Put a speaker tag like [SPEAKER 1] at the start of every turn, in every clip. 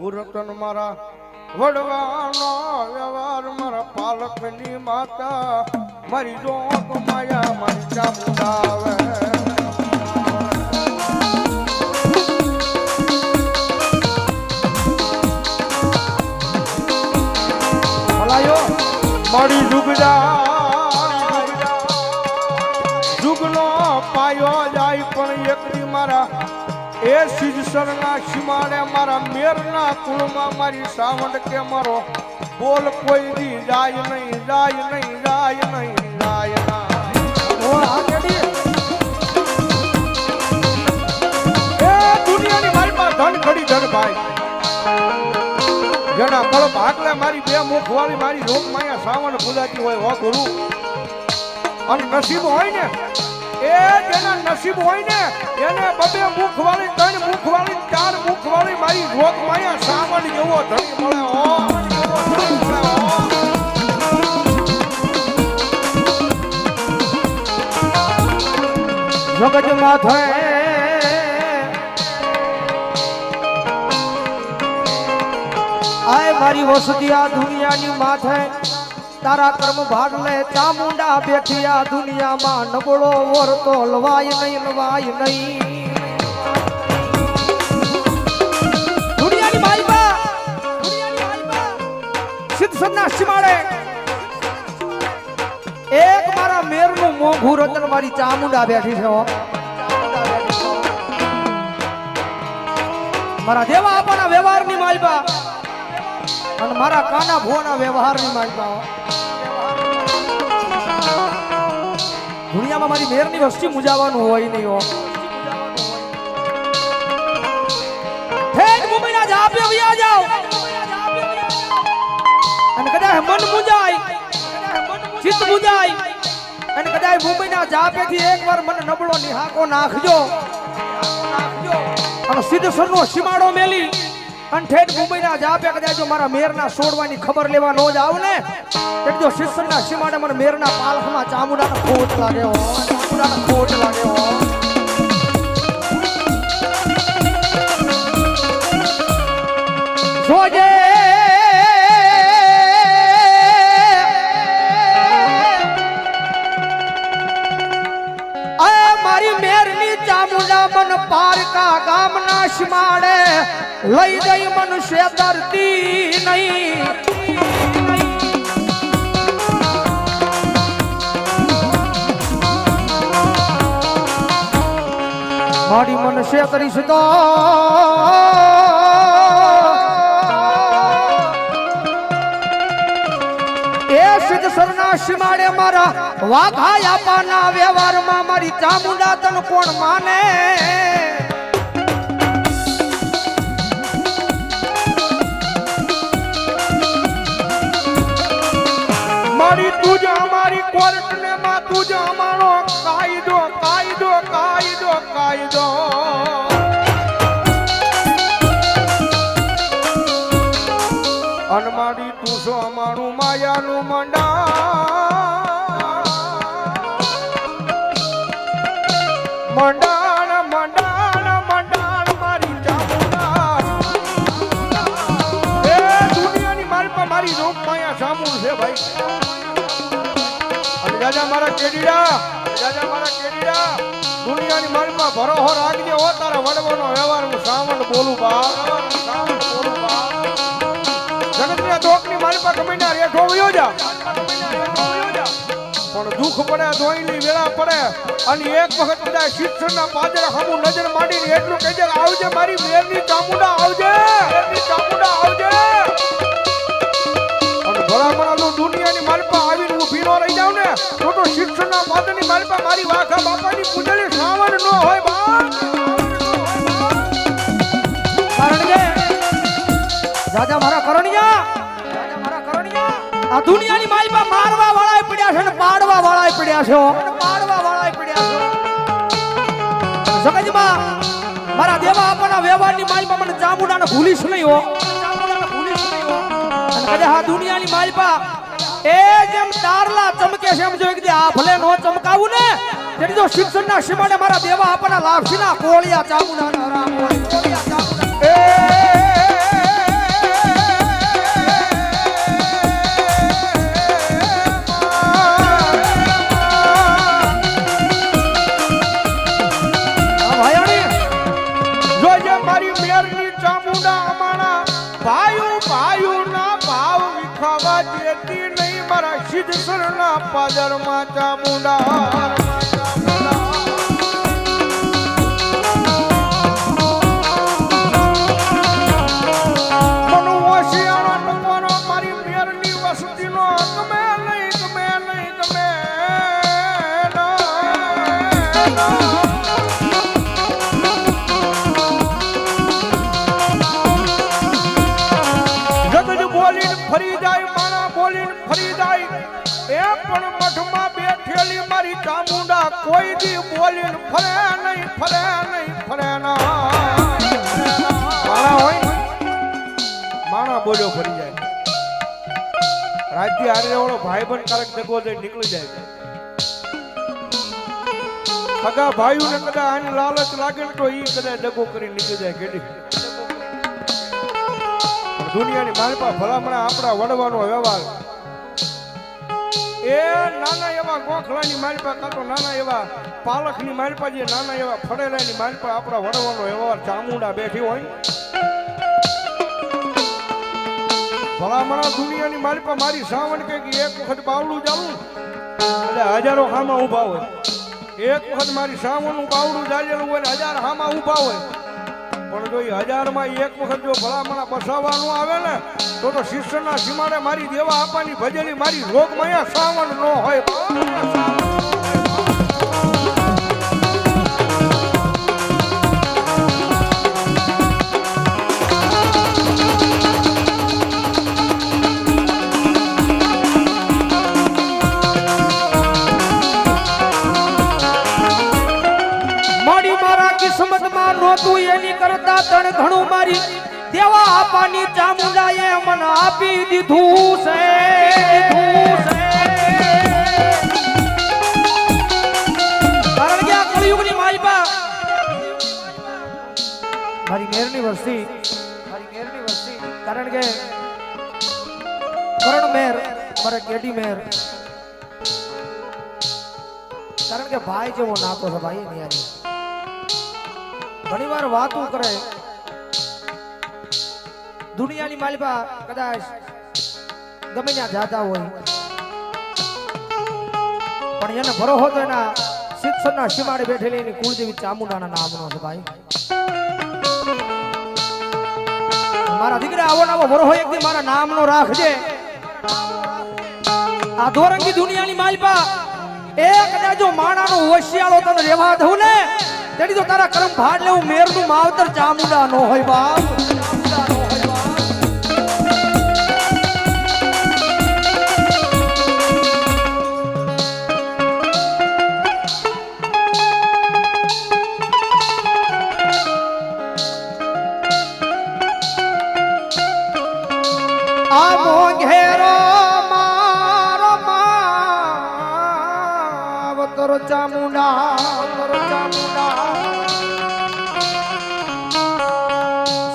[SPEAKER 1] હુરતન મારા વડવાનો વ્યવહાર મારા પાલકની માતા મારી જોગ માયા મારી મળી આવે એ સિદ્ધસરના સીમાડે મારા મેરના કુળમાં મારી સાવંડ કે મારો બોલ કોઈ દી જાય નહીં જાય નહીં જાય નહીં, જાય ના દુનિયાની મારી ધન ખડી ધન ભાઈ. જેના કળપ મારી બે મુખ વાળી મારી રોગ માયા સાવન પૂજાતી હોય, હો ગુરુ. અને નસીબ હોય ને એ જેના નસીબ હોય ને, એને બબે મુખ વાળી ત્રણ મુખ વાળી ચાર મુખ વાળી મારી રોગ માયા સામાન જેવો ધણી મળે ઓ.
[SPEAKER 2] જગત માથે આય મારી વસતી આ દુનિયાની માથે તારા કર્મ ભાગ લે ચામુંડા બેઠી દુનિયામાં નબળો વરતો લવાય નહીં લવાય નહીં. દુનિયાની સિદ્ધ સન્ના સીમાડે એક મારા મેરનું મોંઘું રતન મારી ચામુંડા બેઠી છે મારા દેવા આપવાના વ્યવહારની માલબા અને મારા કાના ભોના વ્યવહારની માલબા દુનિયામાં મારી મેરની વસ્તી મુજાવાનું હોય નહીં હો. અને કદાચ મન મુજાય. ચિત્ત મુજાય. અને કદાચ મુંબઈના જાપેથી એકવાર મને નબળો નિહાકો નાખજો. અને સિદ્ધ સરનો સીમાડો મેલી. અને ઠેઠ મુંબઈના જાપે કદાચ જો મારા મેરના છોડવાની ખબર લેવા નો જ આવ ને, એક જો શિષ્યના સીમાડે મને મેરના પાલખમાં ચામુડાનો ખોટ લાગે હો ચામુડાનો ખોટ લાગે લઈ ગઈ મનુષ્ય શેતરતી નહીં. મારી મનુષ્ય કરીશ તો એ સિદ્ધ સરના સીમાડે મારા વાઘાયા આપવાના વ્યવહારમાં મારી ચામુંડા તન કોણ માને?
[SPEAKER 1] મારી તું અમારી કોર્ટ ને માં તું અમારો કાયદો કાયદો કાયદો કાયદો. અનમારી તું છો અમારું માયાનું મંડા મંડાણ છે ભાઈ. દાદા મારા કેડીડા, રાજા મારા કેડીડા, દુનિયાની મારી ભરોહો રાખજે હો, તારા વડવાનો વ્યવહાર હું સાવણ બોલું બા. જગતના દોકની મારી કમીના રેઠો વયો જા. પણ દુઃખ પડે ધોઈની વેળા પડે, અને એક વખત બધા શિક્ષણના પાદરે હમું નજર માંડીને એટલું કહેજે આવજે મારી મેરની ચામુંડા આવજે મેરની ચામુંડા, આવજે. અને ભલામણા નો દુનિયાની માલપા આવીને હું ભીનો રહી જાઉં ને, તો તો શિક્ષણના પાદરની માલપા મારી વાખા બાપાની પૂજળી સાવર ન હોય બા.
[SPEAKER 2] કારણ કે રાજા મારા કરણિયા. રાજા મારા કરણિયા. આ દુનિયાની માલપા મારવા વાળાય પડ્યા છે ને પાડવા વાળાય પડ્યા છે પાડવા વાળાય પડ્યા છે સગજમાં મારા દેવા આપણા વ્યવહારની માલપા મને ચામુંડાને ભૂલીશ નહીં હો. ચામુંડાને ભૂલીશ નહીં હો. અને હા, દુનિયાની માલપા. એ જેમ તારલા ચમકે છે એમ જો એક આ ભલે નો ચમકાવું ને, તેની જો શિક્ષણના સીમાડે મારા દેવા આપવાના લાભશીના કોળિયા ચામુંડાના રામ કોળિયા ચામુંડા
[SPEAKER 1] ચામુંડા કોઈ દી બોલીને ફરે નહીં ફરે નહીં, ફરે ના. માણા હોય માણા બોલ્યો ફરી જાય. રાજ્ય હારે ભાઈ ભાઈબંધ કારક જગો જઈ નીકળી જાય. સગા ભાઈઓને કદાચ આની લાલચ લાગે ને તો ઈ કદાચ જગો કરી નીકળી જાય કેડી દુનિયાની મારી પાસે ભલામણા આપણા વડવાનો વ્યવહાર. એ નાના એવા ગોખલાની મારી પાસે કાં તો નાના એવા પાલખની માલપા જે નાના એવા ફળેલાની મારી પાસે આપણા વડવાનો વ્યવહાર ચામુંડા બેઠી હોય. ભલામણા દુનિયાની મારી પાસે મારી સાવન કે એક વખત બાવડું જાવું એટલે હજારો હામાં ઊભા હોય. એક વખત મારી સાવનનું બાવડું જાળેલું હોય ને હજાર હામાં ઊભા હોય. પણ જો એ હજારમાં એક વખત જો ભલામણા બસાવવાનું આવે ને, તો તો શિષ્યના સીમાડે મારી દેવા આપવાની ભજેલી મારી રોગમાં સાવન ન હોય.
[SPEAKER 2] આપવાની ચામુંડાએ મને આપી દીધું છે. મારી મેરની વસ્તી મારી મેરની વસ્તી કારણ કે કરણ મેર મારા કેડી મેર. કારણ કે ભાઈ જેવો નાતો છે ભાઈ ઘણી વાર વાતું કરે દુનિયાની માલિકા કદાચ ગમે ત્યાં જાતા હોય. પણ એને ભરોસો તો એના શિક્ષણના સીમાડે બેઠેલી એની કુળદેવી ચામુંડાના નામનો છે ભાઈ. મારા દીકરા આવો નાવો ભરોસો એક દી મારા નામનો રાખજે. આ ધોરંગી દુનિયાની માલિકા એ કદાચ જો માણાનો હોશિયાળો તને રેવા દઉં ને, તેની તો તારા કરમ ભાડ લેવું મેરનું માવતર ચામુંડા નો હોય બાપ.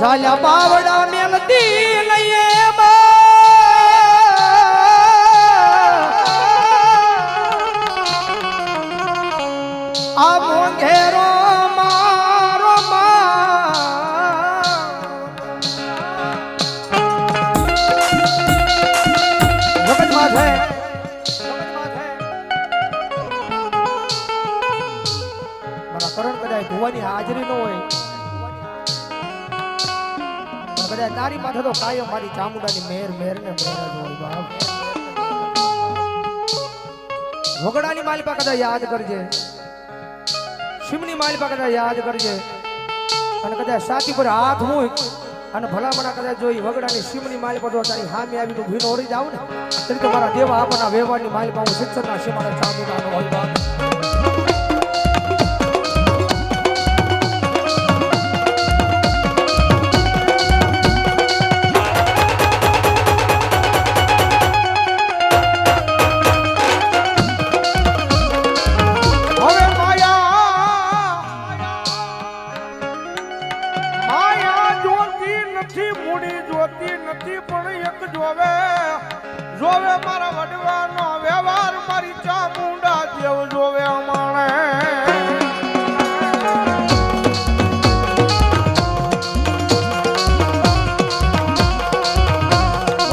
[SPEAKER 2] ઝાલ્યા બાવડા મેલતી લઈએ આ મોઘેરો મારો જગતમાં છે મારા કરણ હાજરી ન હોય. કદાચ તારી માથે તો કાયમ મારી ચામુંડાની મેર મેર ને વગડાની માલિપા કદાચ યાદ કરજે. શિવની માલિપા કદાચ યાદ કરજે. અને કદાચ સાથી પર હાથ મૂક. અને ભલામણા કદાચ જોઈ વગડાની શિવની માલિપા જો તારી હામે આવી તો ભીનો ઓરી જાવ ને. તરીકે મારા દેવા આપણા વ્યવહારની માલિપા હું શિક્ષણના શિમાડે ચામુંડાનો હોય
[SPEAKER 1] નથી, મૂડી જોતી નથી, પણ એક જોવે. જોવે મારા વડવાનો વ્યવહાર, મારી ચામુંડા દેવ જોવે માણે